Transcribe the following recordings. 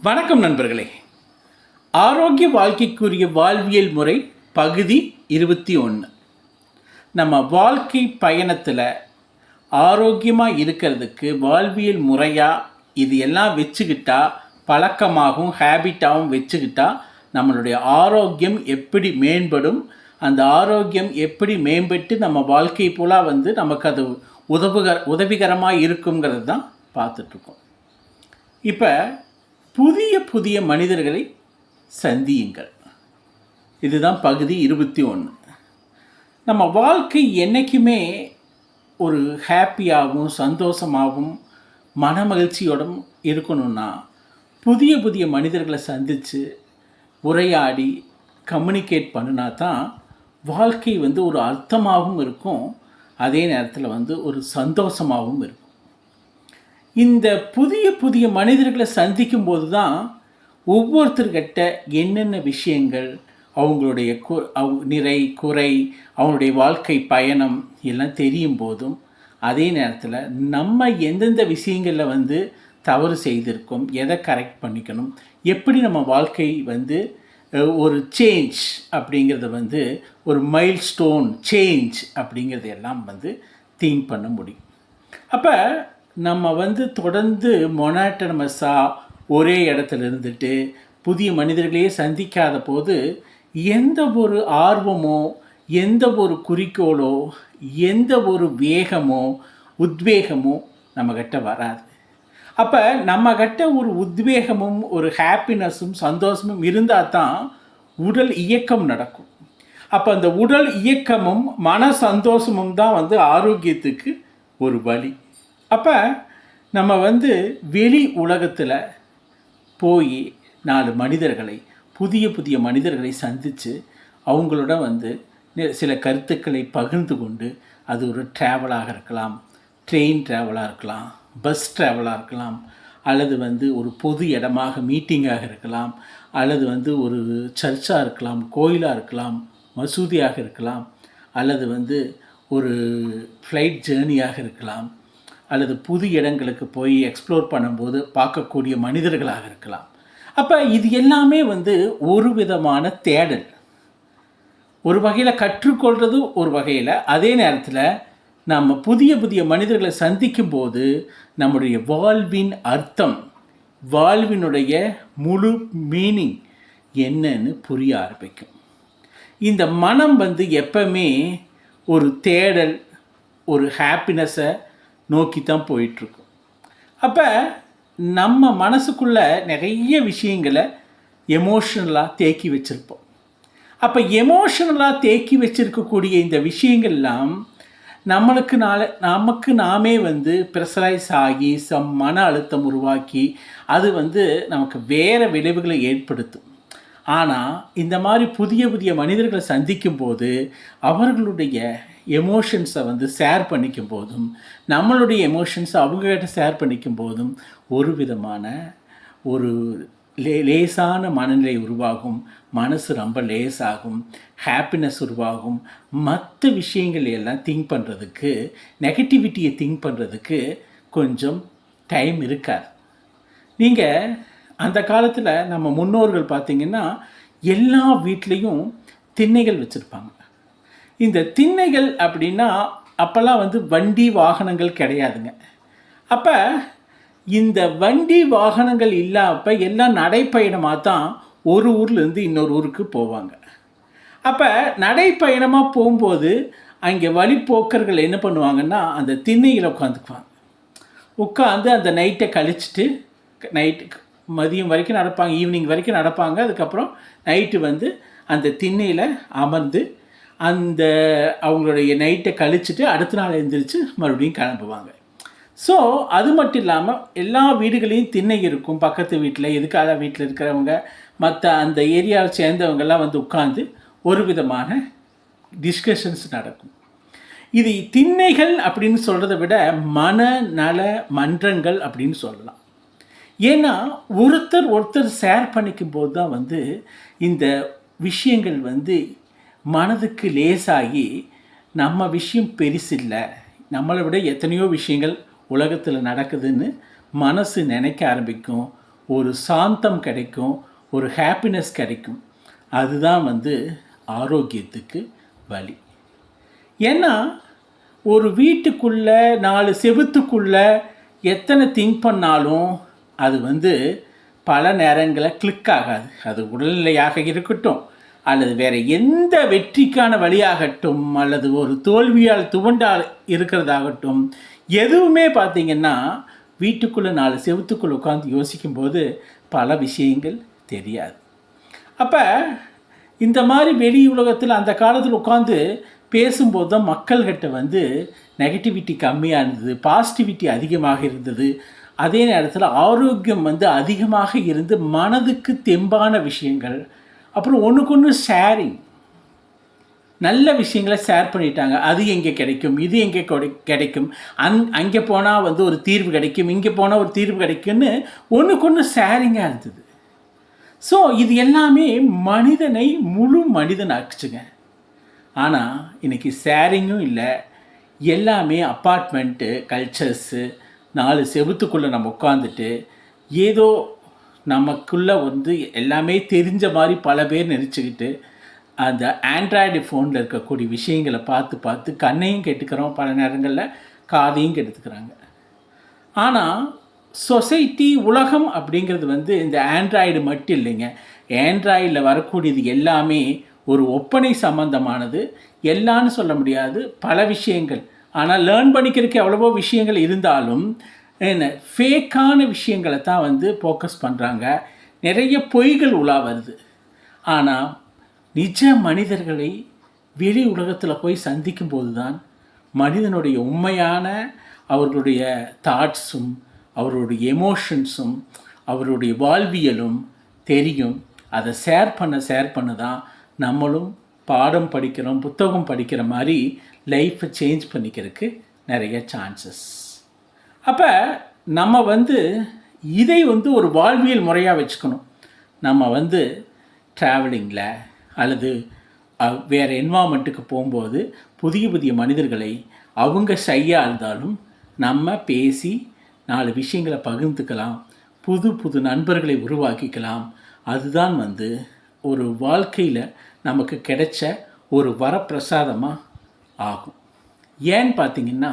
வணக்கம் நண்பர்களே. ஆரோக்கிய வாழ்க்கைக்குரிய வாழ்வியல் முறை பகுதி இருபத்தி ஒன்று நம்ம வாழ்க்கை பயணத்தில் ஆரோக்கியமாக இருக்கிறதுக்கு வாழ்வியல் முறையாக இது எல்லாம் வச்சுக்கிட்டா பழக்கமாகவும் ஹேபிட்டாகவும் வச்சுக்கிட்டா நம்மளுடைய ஆரோக்கியம் எப்படி மேம்படும் அந்த ஆரோக்கியம் எப்படி மேம்பட்டு நம்ம வாழ்க்கை போல வந்து நமக்கு அது உதவுகர உதவிகரமாக இருக்குங்கிறது தான் பார்த்துட்ருக்கோம் இப்போ புதிய புதிய மனிதர்களை சந்தியுங்கள். இதுதான் பகுதி இருபத்தி ஒன்று. நம்ம வாழ்க்கை என்றைக்குமே ஒரு ஹாப்பியாகவும் சந்தோஷமாகவும் மனமகிழ்ச்சியோடும் இருக்கணும்னா புதிய புதிய மனிதர்களை சந்தித்து உரையாடி கம்யூனிகேட் பண்ணினா தான் வாழ்க்கை வந்து ஒரு அர்த்தமாகவும் இருக்கும். அதே நேரத்தில் வந்து ஒரு சந்தோஷமாகவும் இருக்கும். இந்த புதிய புதிய மனிதர்களை சந்திக்கும் போது தான் ஒவ்வொருத்தர்கிட்ட என்னென்ன விஷயங்கள் அவங்களுடைய கு அவ் நிறை குறை அவங்களுடைய வாழ்க்கை பயணம் எல்லாம் தெரியும் போதும் அதே நேரத்தில் நம்ம எந்தெந்த விஷயங்களில் வந்து தவறு செய்திருக்கோம் எதை கரெக்ட் பண்ணிக்கணும் எப்படி நம்ம வாழ்க்கை வந்து ஒரு சேஞ்ச் அப்படிங்கிறத வந்து ஒரு மைல் ஸ்டோன் சேஞ்ச் அப்படிங்கிறது எல்லாம் வந்து திங்க் பண்ண முடியும். அப்போ நம்ம வந்து தொடர்ந்து மொனாட்டனமஸாக ஒரே இடத்துல இருந்துட்டு புதிய மனிதர்களையே சந்திக்காத போது எந்த ஒரு ஆர்வமோ எந்த ஒரு குறிக்கோளோ எந்த ஒரு வேகமோ உத்வேகமோ நம்மக்கிட்ட வராது. அப்போ நம்மக்கிட்ட ஒரு உத்வேகமும் ஒரு ஹாப்பினஸும் சந்தோஷமும் இருந்தால் தான் உடல் இயக்கம் நடக்கும். அப்போ அந்த உடல் இயக்கமும் மன சந்தோஷமும் தான் வந்து ஆரோக்கியத்துக்கு ஒரு வழி. அப்போ நம்ம வந்து வெளி உலகத்தில் போய் நாலு மனிதர்களை புதிய புதிய மனிதர்களை சந்தித்து அவங்களோட வந்து சில கருத்துக்களை பகிர்ந்து கொண்டு அது ஒரு ட்ராவலாக இருக்கலாம் ட்ரெயின் ட்ராவலாக இருக்கலாம் பஸ் ட்ராவலாக இருக்கலாம் அல்லது வந்து ஒரு பொது இடமாக மீட்டிங்காக இருக்கலாம் அல்லது வந்து ஒரு சர்ச்சாக இருக்கலாம் கோயிலாக இருக்கலாம் மசூதியாக இருக்கலாம் அல்லது வந்து ஒரு ஃப்ளைட் ஜேர்னியாக இருக்கலாம். அல்லது புது இடங்களுக்கு போய் எக்ஸ்ப்ளோர் பண்ணும்போது பார்க்கக்கூடிய மனிதர்களாக இருக்கலாம். அப்போ இது எல்லாமே வந்து ஒரு விதமான தேடல். ஒரு வகையில் கற்றுக்கொள்றது ஒரு வகையில் அதே நேரத்தில் நம்ம புதிய புதிய மனிதர்களை சந்திக்கும் போது நம்முடைய வாழ்வின் அர்த்தம் வாழ்வினுடைய முழு மீனிங் என்னன்னு புரிய ஆரம்பிக்கும். இந்த மனம் வந்து எப்பவுமே ஒரு தேடல் ஒரு ஹாப்பினஸை நோக்கி தான் போயிட்டுருக்கும். அப்போ நம்ம மனசுக்குள்ளே நிறைய விஷயங்களை எமோஷனலாக தேக்கி வச்சுருப்போம். அப்போ எமோஷனலாக தேக்கி வச்சிருக்கக்கூடிய இந்த விஷயங்கள்லாம் நம்மளுக்கு நாள நமக்கு நாமே வந்து ப்ரெஷரைஸ் ஆகி சம் மன அழுத்தம் உருவாக்கி அது வந்து நமக்கு வேறு விளைவுகளை ஏற்படுத்தும். ஆனால் இந்த மாதிரி புதிய புதிய மனிதர்களை சந்திக்கும் போது அவர்களுடைய எமோஷன்ஸை வந்து ஷேர் பண்ணிக்கும் போதும் நம்மளுடைய எமோஷன்ஸை அவங்ககிட்ட ஷேர் பண்ணிக்கும் போதும் ஒரு விதமான ஒரு லே லேசான மனநிலை உருவாகும். மனசு ரொம்ப லேசாகும். ஹாப்பினஸ் உருவாகும். மற்ற விஷயங்கள் எல்லாம் திங்க் பண்ணுறதுக்கு நெகட்டிவிட்டியை திங்க் பண்ணுறதுக்கு கொஞ்சம் டைம் இருக்காது. நீங்கள் அந்த காலத்தில் நம்ம முன்னோர்கள் பார்த்தீங்கன்னா எல்லா வீட்லேயும் திண்ணைகள் வச்சுருப்பாங்க. இந்த திண்ணைகள் அப்படின்னா அப்போல்லாம் வந்து வண்டி வாகனங்கள் கிடையாதுங்க. அப்போ இந்த வண்டி வாகனங்கள் இல்லாப்ப எல்லாம் நடைப்பயணமாக தான் ஒரு ஊர்லேருந்து இன்னொரு ஊருக்கு போவாங்க. அப்போ நடைப்பயணமாக போகும்போது அங்கே வழிப்போக்கர்கள் என்ன பண்ணுவாங்கன்னா அந்த திண்ணையில் உட்காந்துக்குவாங்க. உட்காந்து அந்த நைட்டை கழிச்சிட்டு நைட்டு மதியம் வரைக்கும் நடப்பாங்க ஈவினிங் வரைக்கும் நடப்பாங்க. அதுக்கப்புறம் நைட்டு வந்து அந்த திண்ணையில் அமர்ந்து அந்த அவங்களுடைய நைட்டை கழிச்சிட்டு அடுத்த நாள் எழுந்திரிச்சு மறுபடியும் கிளம்புவாங்க. ஸோ அது மட்டும் இல்லாமல் எல்லா வீடுகளையும் திண்ணை இருக்கும். பக்கத்து வீட்டில் எதுக்காக வீட்டில் இருக்கிறவங்க மற்ற அந்த ஏரியாவை சேர்ந்தவங்கெல்லாம் வந்து உட்காந்து ஒரு விதமான டிஸ்கஷன்ஸ் நடக்கும். இது திண்ணைகள் அப்படின்னு சொல்கிறத விட மனநல மன்றங்கள் அப்படின்னு சொல்லலாம். ஏன்னா ஒருத்தர் ஒருத்தர் ஷேர் பண்ணிக்கும் போது தான் வந்து இந்த விஷயங்கள் வந்து மனதுக்கு லேசாகி நம்ம விஷயம் பெருசில்லை. நம்மளை விட எத்தனையோ விஷயங்கள் உலகத்தில் நடக்குதுன்னு மனசு நினைக்க ஆரம்பிக்கும். ஒரு சாந்தம் கிடைக்கும் ஒரு ஹாப்பினஸ் கிடைக்கும். அதுதான் வந்து ஆரோக்கியத்துக்கு வழி. ஏன்னா ஒரு வீட்டுக்குள்ளே நாலு செவுத்துக்குள்ள எத்தனை திங்க் பண்ணாலும் அது வந்து பல நேரங்களில் கிளிக் ஆகாது. அது உடல்நிலையாக இருக்கட்டும். அல்லது வேறு எந்த வெற்றிக்கான வழியாகட்டும் அல்லது ஒரு தோல்வியால் துவண்டால் இருக்கிறதாகட்டும் எதுவுமே பார்த்திங்கன்னா வீட்டுக்குள்ளே நாலு செவத்துக்குள்ளே உட்காந்து யோசிக்கும்போது பல விஷயங்கள் தெரியாது. அப்போ இந்த மாதிரி வெளி உலகத்தில் அந்த காலத்தில் உட்காந்து பேசும்போது தான் மக்கள்கிட்ட வந்து நெகட்டிவிட்டி கம்மியாக இருந்தது பாசிட்டிவிட்டி அதிகமாக இருந்தது. அதே நேரத்தில் ஆரோக்கியம் வந்து அதிகமாக இருந்து மனதுக்கு தெம்பான விஷயங்கள் அப்புறம் ஒன்றுக்கு ஒன்று ஷேரிங் நல்ல விஷயங்களை ஷேர் பண்ணிட்டாங்க. அது எங்கே கிடைக்கும்? இது எங்கே கிடைக்கும்? அங் அங்கே போனால் வந்து ஒரு தீர்வு கிடைக்கும். இங்கே போனால் ஒரு தீர்வு கிடைக்கும்னு ஒன்றுக்கு ஒன்று ஷேரிங்காக இருந்தது. ஸோ இது எல்லாமே மனிதனை முழு மனிதன் ஆக்குச்சுங்க ஆனால் இன்றைக்கி ஷேரிங்கும் இல்லை. எல்லாமே அப்பார்ட்மெண்ட்டு கல்ச்சர்ஸு நாலு செவுத்துக்குள்ளே நம்ம உட்காந்துட்டு ஏதோ நமக்குள்ளே வந்து எல்லாமே தெரிஞ்ச மாதிரி பல பேர் நினச்சிக்கிட்டு அந்த ஆண்ட்ராய்டு ஃபோனில் இருக்கக்கூடிய விஷயங்களை பார்த்து பார்த்து கண்ணையும் கெட்டுக்கிறோம் பல நேரங்களில் காதையும் கெடுத்துக்கிறாங்க. ஆனால் சொசைட்டி உலகம் அப்படிங்கிறது வந்து இந்த ஆண்ட்ராய்டு மட்டும் இல்லைங்க. ஆண்ட்ராய்டில் வரக்கூடியது எல்லாமே ஒரு ஒப்பனை சம்பந்தமானது. எல்லான்னு சொல்ல முடியாது. பல விஷயங்கள். ஆனால் லேர்ன் பண்ணிக்கிறதுக்கு எவ்வளவோ விஷயங்கள் இருந்தாலும் என்ன? ஃபேக்கான விஷயங்களை தான் வந்து ஃபோக்கஸ் பண்ணுறாங்க நிறைய பொய்கள் உலா வருது. ஆனால் நிஜ மனிதர்களை வெளி உலகத்தில் போய் சந்திக்கும் போது தான் மனிதனுடைய உண்மையான அவர்களுடைய தாட்ஸும் அவருடைய எமோஷன்ஸும் அவருடைய வாழ்வியலும் தெரியும். அதை ஷேர் பண்ண ஷேர் பண்ண தான் நம்மளும் பாடம் படிக்கிறோம் புத்தகம் படிக்கிற மாதிரி லைஃப்பை சேஞ்ச் பண்ணிக்கிறதுக்கு நிறைய சான்சஸ் அப்போ நம்ம வந்து இதை வந்து ஒரு வாழ்வியல் முறையாக வச்சுக்கணும். நம்ம வந்து ட்ராவலிங்கில் அல்லது வேறு என்வாமெண்ட்டுக்கு போகும்போது புதிய புதிய மனிதர்களை அவங்க ஷையாக இருந்தாலும் நம்ம பேசி நாலு விஷயங்களை பகிர்ந்துக்கலாம். புது புது நண்பர்களை உருவாக்கிக்கலாம். அதுதான் வந்து ஒரு வாழ்க்கையில் நமக்கு கிடைச்ச ஒரு வரப்பிரசாதமாக ஆகும். ஏன்னு பார்த்திங்கன்னா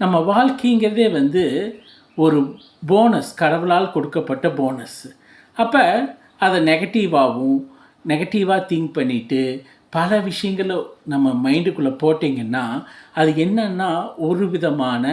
நம்ம வாழ்க்கைங்கிறதே வந்து ஒரு போனஸ் கடவுளால் கொடுக்கப்பட்ட போனஸ் அப்போ அதை நெகட்டிவாகவும் நெகட்டிவாக திங்க் பண்ணிவிட்டு பல விஷயங்களை நம்ம மைண்டுக்குள்ளே போட்டிங்கன்னா அது என்னன்னா ஒரு விதமான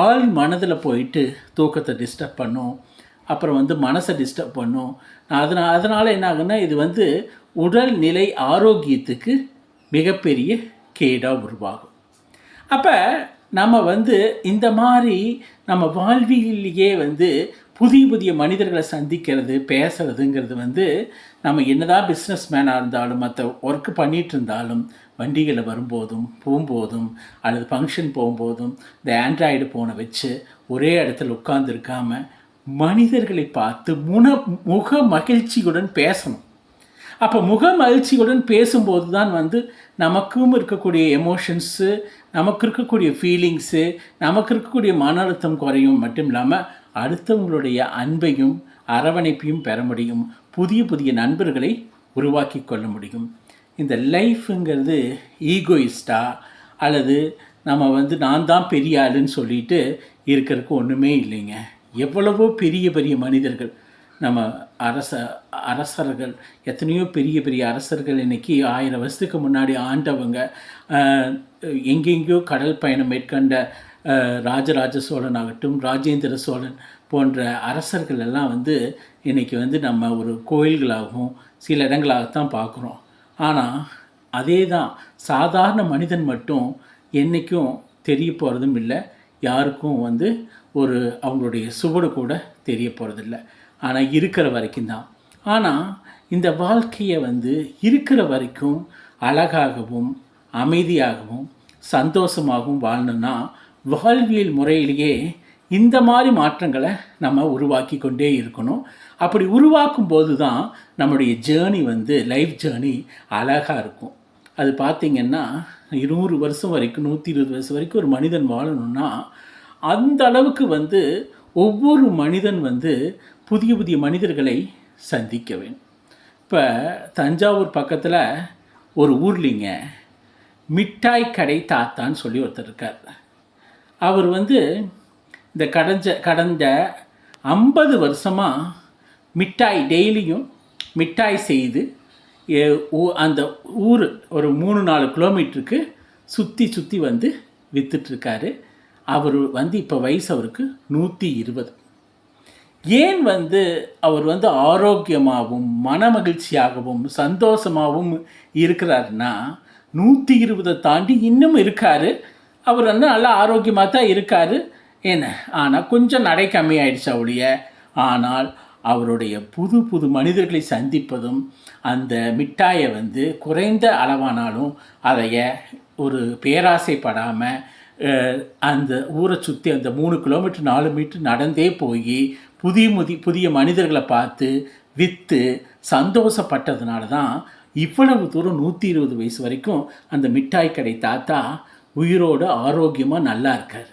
ஆள் மனதில் போயிட்டு தூக்கத்தை டிஸ்டர்ப் பண்ணும். அப்புறம் வந்து மனசை டிஸ்டர்ப் பண்ணும். அதனால் அதனால் என்ன ஆகுன்னா இது வந்து உடல்நிலை ஆரோக்கியத்துக்கு மிகப்பெரிய கேடாக உருவாகும். அப்போ நம்ம வந்து இந்த மாதிரி நம்ம வாழ்வியலையே வந்து புதிய புதிய மனிதர்களை சந்திக்கிறது பேசுகிறதுங்கிறது வந்து நம்ம என்னதான் பிஸ்னஸ் மேனாக இருந்தாலும் மற்ற ஒர்க்கு பண்ணிகிட்டு இருந்தாலும் வண்டிகளில் வரும்போதும் போகும்போதும் அல்லது ஃபங்க்ஷன் போகும்போதும் இந்த ஆண்ட்ராய்டு ஃபோனை வச்சு ஒரே இடத்துல உட்காந்துருக்காமல் மனிதர்களை பார்த்து முன முக மகிழ்ச்சியுடன் பேசணும். அப்போ முக மகிழ்ச்சியுடன் பேசும்போது தான் வந்து நமக்கும் இருக்கக்கூடிய எமோஷன்ஸு நமக்கு இருக்கக்கூடிய ஃபீலிங்ஸு நமக்கு இருக்கக்கூடிய மன அழுத்தம் குறையும் மட்டும் இல்லாமல் அடுத்தவங்களுடைய அன்பையும் அரவணைப்பையும் பெற முடியும். புதிய புதிய நண்பர்களை உருவாக்கி கொள்ள முடியும். இந்த லைஃப்புங்கிறது ஈகோயிஸ்டா அல்லது நம்ம வந்து நான் தான் பெரிய ஆளுன்னு சொல்லிட்டு இருக்கிறதுக்கு ஒன்றுமே இல்லைங்க. எவ்வளவோ பெரிய பெரிய மனிதர்கள் நம்ம அரச அரசர்கள் எத்தனையோ பெரிய பெரிய அரசர்கள் இன்றைக்கி ஆயிரம் வருஷத்துக்கு முன்னாடி ஆண்டவங்க எங்கெங்கேயோ கடல் பயணம் மேற்கொண்ட ராஜராஜ சோழன் ஆகட்டும் ராஜேந்திர சோழன் போன்ற அரசர்கள் எல்லாம் வந்து இன்றைக்கி வந்து நம்ம ஒரு கோயில்களாகவும் சில இடங்களாகத்தான் பார்க்குறோம். ஆனால் அதே தான் சாதாரண மனிதன் மட்டும் என்றைக்கும் தெரிய போகிறதும் இல்லை. யாருக்கும் வந்து ஒரு அவங்களுடைய சுவடு கூட தெரிய போகிறதில்ல ஆனால் இருக்கிற வரைக்கும் தான். ஆனால் இந்த வாழ்க்கையை வந்து இருக்கிற வரைக்கும் அழகாகவும் அமைதியாகவும் சந்தோஷமாகவும் வாழணும்னா வாழ்வியல் முறையிலேயே இந்த மாதிரி மாற்றங்களை நம்ம உருவாக்கி கொண்டே இருக்கணும். அப்படி உருவாக்கும் போது தான் நம்முடைய ஜேர்னி வந்து லைஃப் ஜேர்னி அழகாக இருக்கும். அது பார்த்திங்கன்னா இருநூறு வருஷம் வரைக்கும் நூற்றி இருபது வருஷம் வரைக்கும் ஒரு மனிதன் வாழணும்னா அந்த அளவுக்கு வந்து ஒவ்வொரு மனிதன் வந்து புதிய புதிய மனிதர்களை சந்திக்கவேன் இப்போ தஞ்சாவூர் பக்கத்தில் ஒரு ஊர்லிங்க மிட்டாய் கடை தாத்தான்னு சொல்லி ஒருத்தர் இருக்கார். அவர் வந்து இந்த கடஞ்ச கடந்த ஐம்பது வருஷமாக மிட்டாய் டெய்லியும் மிட்டாய் செய்து ஊ- அந்த ஊர் ஒரு மூணு நாலு கிலோமீட்டருக்கு சுற்றி சுற்றி வந்து விற்றுட்ருக்காரு அவர் வந்து இப்போ வயசு அவருக்கு நூற்றி இருபது. ஏன் வந்து அவர் வந்து ஆரோக்கியமாகவும் மனமகிழ்ச்சியாகவும் சந்தோஷமாகவும் இருக்கிறாருன்னா நூற்றி இருபதை தாண்டி இன்னும் இருக்கார். அவர் வந்து நல்லா ஆரோக்கியமாக தான் இருக்கார். என்ன? ஆனால் கொஞ்சம் நடை கம்மியாயிடுச்சு அவளுடைய ஆனால் அவருடைய புது புது மனிதர்களை சந்திப்பதும் அந்த மிட்டாயை வந்து குறைந்த அளவானாலும் அதைய ஒரு பேராசைப்படாமல் அந்த ஊரை சுற்றி அந்த மூணு கிலோமீட்டர் நாலு மீட்டர் நடந்தே போய் புதிய முதி புதிய மனிதர்களை பார்த்து விற்று சந்தோஷப்பட்டதுனால தான் இவ்வளவு தூரம் நூற்றி இருபது வயசு வரைக்கும் அந்த மிட்டாய் கடை தாத்தா உயிரோடு ஆரோக்கியமாக நல்லா இருக்கார்.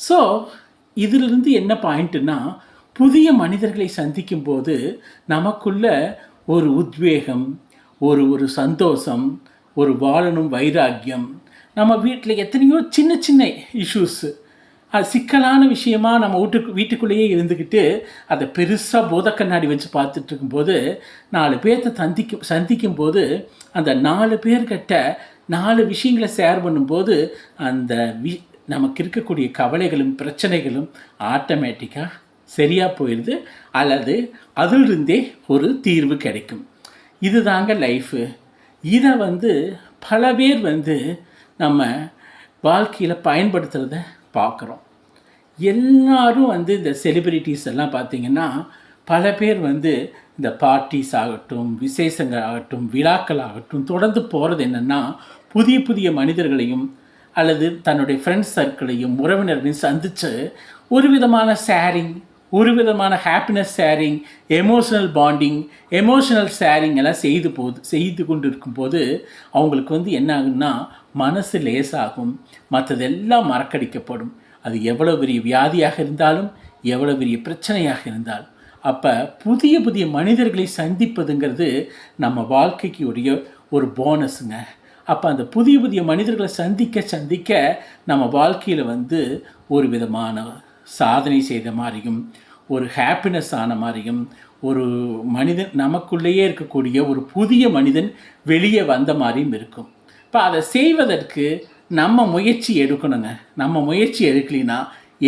ஸோ இதிலிருந்து என்ன பாயிண்ட்டுன்னா புதிய மனிதர்களை சந்திக்கும் போது நமக்குள்ள ஒரு உத்வேகம் ஒரு ஒரு சந்தோஷம் ஒரு வாழணும் வைராக்கியம் நம்ம வீட்டில் எத்தனையோ சின்ன சின்ன இஷ்யூஸு சிக்கலான விஷயமா நம்ம வீட்டுக்கு வீட்டுக்குள்ளேயே இருந்துக்கிட்டு அதை பெருசாக போத கண்ணாடி வச்சு பார்த்துட்டு இருக்கும்போது நாலு பேர்த்த சந்திக்கும் சந்திக்கும் போது அந்த நாலு பேர்கிட்ட நாலு விஷயங்களை ஷேர் பண்ணும்போது அந்த வி நமக்கு இருக்கக்கூடிய கவலைகளும் பிரச்சனைகளும் ஆட்டோமேட்டிக்காக சரியாக போயிடுது அல்லது அதிலிருந்தே ஒரு தீர்வு கிடைக்கும். இதுதாங்க லைஃபு இதை வந்து பல பேர் வந்து நம்ம வாழ்க்கையில் பயன்படுத்துகிறத பார்க்குறோம். எல்லாரும் வந்து இந்த செலிப்ரிட்டிஸ் எல்லாம் பார்த்திங்கன்னா பல பேர் வந்து இந்த பார்ட்டிஸ் ஆகட்டும் விசேஷங்கள் ஆகட்டும் விழாக்கள் ஆகட்டும் தொடர்ந்து போகிறது என்னென்னா புதிய புதிய மனிதர்களையும் அல்லது தன்னுடைய ஃப்ரெண்ட்ஸ் சர்க்கிளையும் உறவினர்களையும் சந்தித்து ஒரு விதமான ஷேரிங் ஒரு விதமான happiness sharing emotional bonding emotional sharing எல்லாம் செய்து போது செய்து கொண்டு இருக்கும்போது அவங்களுக்கு வந்து என்ன ஆகுன்னா மனசு லேசாகும். மற்றதெல்லாம் மறக்கடிக்கப்படும். அது எவ்வளோ பெரிய வியாதியாக இருந்தாலும் எவ்வளோ பெரிய பிரச்சனையாக இருந்தாலும். அப்போ புதிய புதிய மனிதர்களை சந்திப்பதுங்கிறது நம்ம வாழ்க்கைக்கு உரிய ஒரு போனஸுங்க அப்போ அந்த புதிய புதிய மனிதர்களை சந்திக்க சந்திக்க நம்ம வாழ்க்கையில் வந்து ஒரு விதமான சாதனை செய்த மாதிரியும் ஒரு ஹாப்பினஸ் ஆன மாதிரியும் ஒரு மனிதன் நமக்குள்ளேயே இருக்கக்கூடிய ஒரு புதிய மனிதன் வெளியே வந்த மாதிரியும் இருக்கும். இப்போ அதை செய்வதற்கு நம்ம முயற்சி எடுக்கணுங்க. நம்ம முயற்சி எடுக்கலைன்னா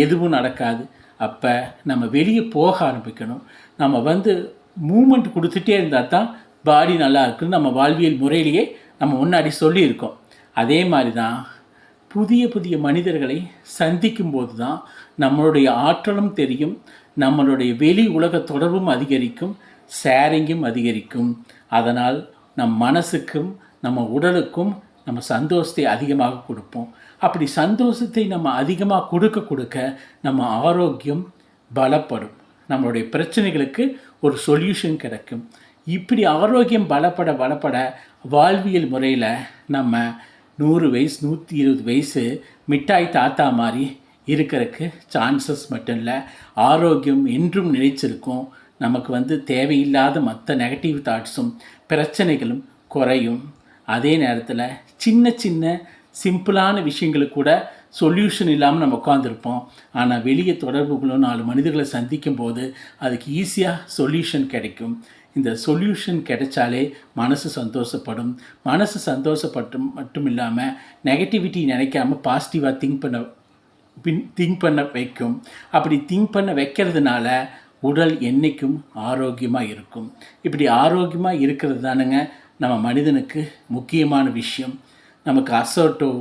எதுவும் நடக்காது. அப்போ நம்ம வெளியே போக ஆரம்பிக்கணும். நம்ம வந்து மூமெண்ட் கொடுத்துட்டே இருந்தால் தான் பாடி நல்லா இருக்குன்னு நம்ம வாழ்வியல் முறையிலேயே நம்ம முன்னாடி சொல்லியிருக்கோம். அதே மாதிரி தான் புதிய புதிய மனிதர்களை சந்திக்கும் போது தான் நம்மளுடைய ஆற்றலும் தெரியும் நம்மளுடைய வெளி உலக தொடர்பும் அதிகரிக்கும் ஷேரிங்கும் அதிகரிக்கும். அதனால் நம் மனசுக்கும் நம்ம உடலுக்கும் நம்ம சந்தோஷத்தை அதிகமாக கொடுப்போம். அப்படி சந்தோஷத்தை நம்ம அதிகமாக கொடுக்க கொடுக்க நம்ம ஆரோக்கியம் பலப்படும். நம்மளுடைய பிரச்சனைகளுக்கு ஒரு சொல்யூஷன் கிடைக்கும். இப்படி ஆரோக்கியம் பலப்பட பலப்பட வாழ்வியல் முறையில் நம்ம நூறு வயசு நூற்றி இருபது வயசு மிட்டாய் தாத்தா மாதிரி இருக்கிறதுக்கு சான்சஸ் மட்டும் இல்லை ஆரோக்கியம் என்றும் நிலைச்சிருக்கும் நமக்கு வந்து தேவையில்லாத மற்ற நெகட்டிவ் தாட்ஸும் பிரச்சனைகளும் குறையும். அதே நேரத்தில் சின்ன சின்ன சிம்பிளான விஷயங்களுக்கு கூட சொல்யூஷன் இல்லாமல் நம்ம உட்காந்துருப்போம் ஆனால் வெளியே தொடர்புகளும் நாலு மனிதர்களை சந்திக்கும் போது அதுக்கு ஈஸியாக சொல்யூஷன் கிடைக்கும். இந்த சொல்யூஷன் கிடைச்சாலே மனசு சந்தோஷப்படும். மனசு சந்தோஷப்பட்டு மட்டும் இல்லாமல் நெகட்டிவிட்டி நினைக்காம பாசிட்டிவாக திங்க் பண்ண பின் திங்க் பண்ண வைக்கும். அப்படி திங்க் பண்ண வைக்கிறதுனால உடல் என்றைக்கும் ஆரோக்கியமாக இருக்கும். இப்படி ஆரோக்கியமாக இருக்கிறது தானுங்க நம்ம மனிதனுக்கு முக்கியமான விஷயம். நமக்கு அசோட்டோ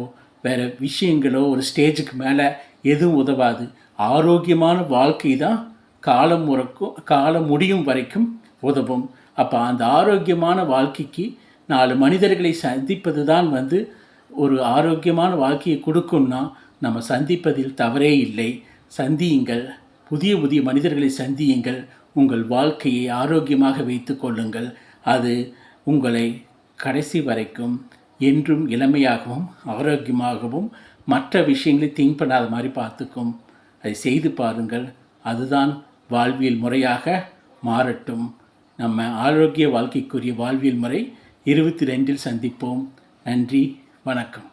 வேறு விஷயங்களோ ஒரு ஸ்டேஜுக்கு மேலே எதுவும் உதவாது. ஆரோக்கியமான வாழ்க்கை தான் காலம் முறக்கும் காலம் முடியும் வரைக்கும் உதவும். அப்போ அந்த ஆரோக்கியமான வாழ்க்கைக்கு நாலு மனிதர்களை சந்திப்பது தான் வந்து ஒரு ஆரோக்கியமான வாழ்க்கையை கொடுக்கும்னா நம்ம சந்திப்பதில் தவறே இல்லை. சந்தியுங்கள். புதிய புதிய மனிதர்களை சந்தியுங்கள். உங்கள் வாழ்க்கையை ஆரோக்கியமாக வைத்து கொள்ளுங்கள். அது உங்களை கடைசி வரைக்கும் என்றும் இளமையாகவும் ஆரோக்கியமாகவும் மற்ற விஷயங்களை திங்க் பண்ணாத மாதிரி பார்த்துக்கும். அதை செய்து பாருங்கள். அதுதான் வாழ்வியல் முறையாக மாறட்டும். நம்ம ஆரோக்கிய வாழ்க்கைக்குரிய வாழ்வியல் முறை இருபத்தி ரெண்டில் சந்திப்போம். நன்றி. வணக்கம்.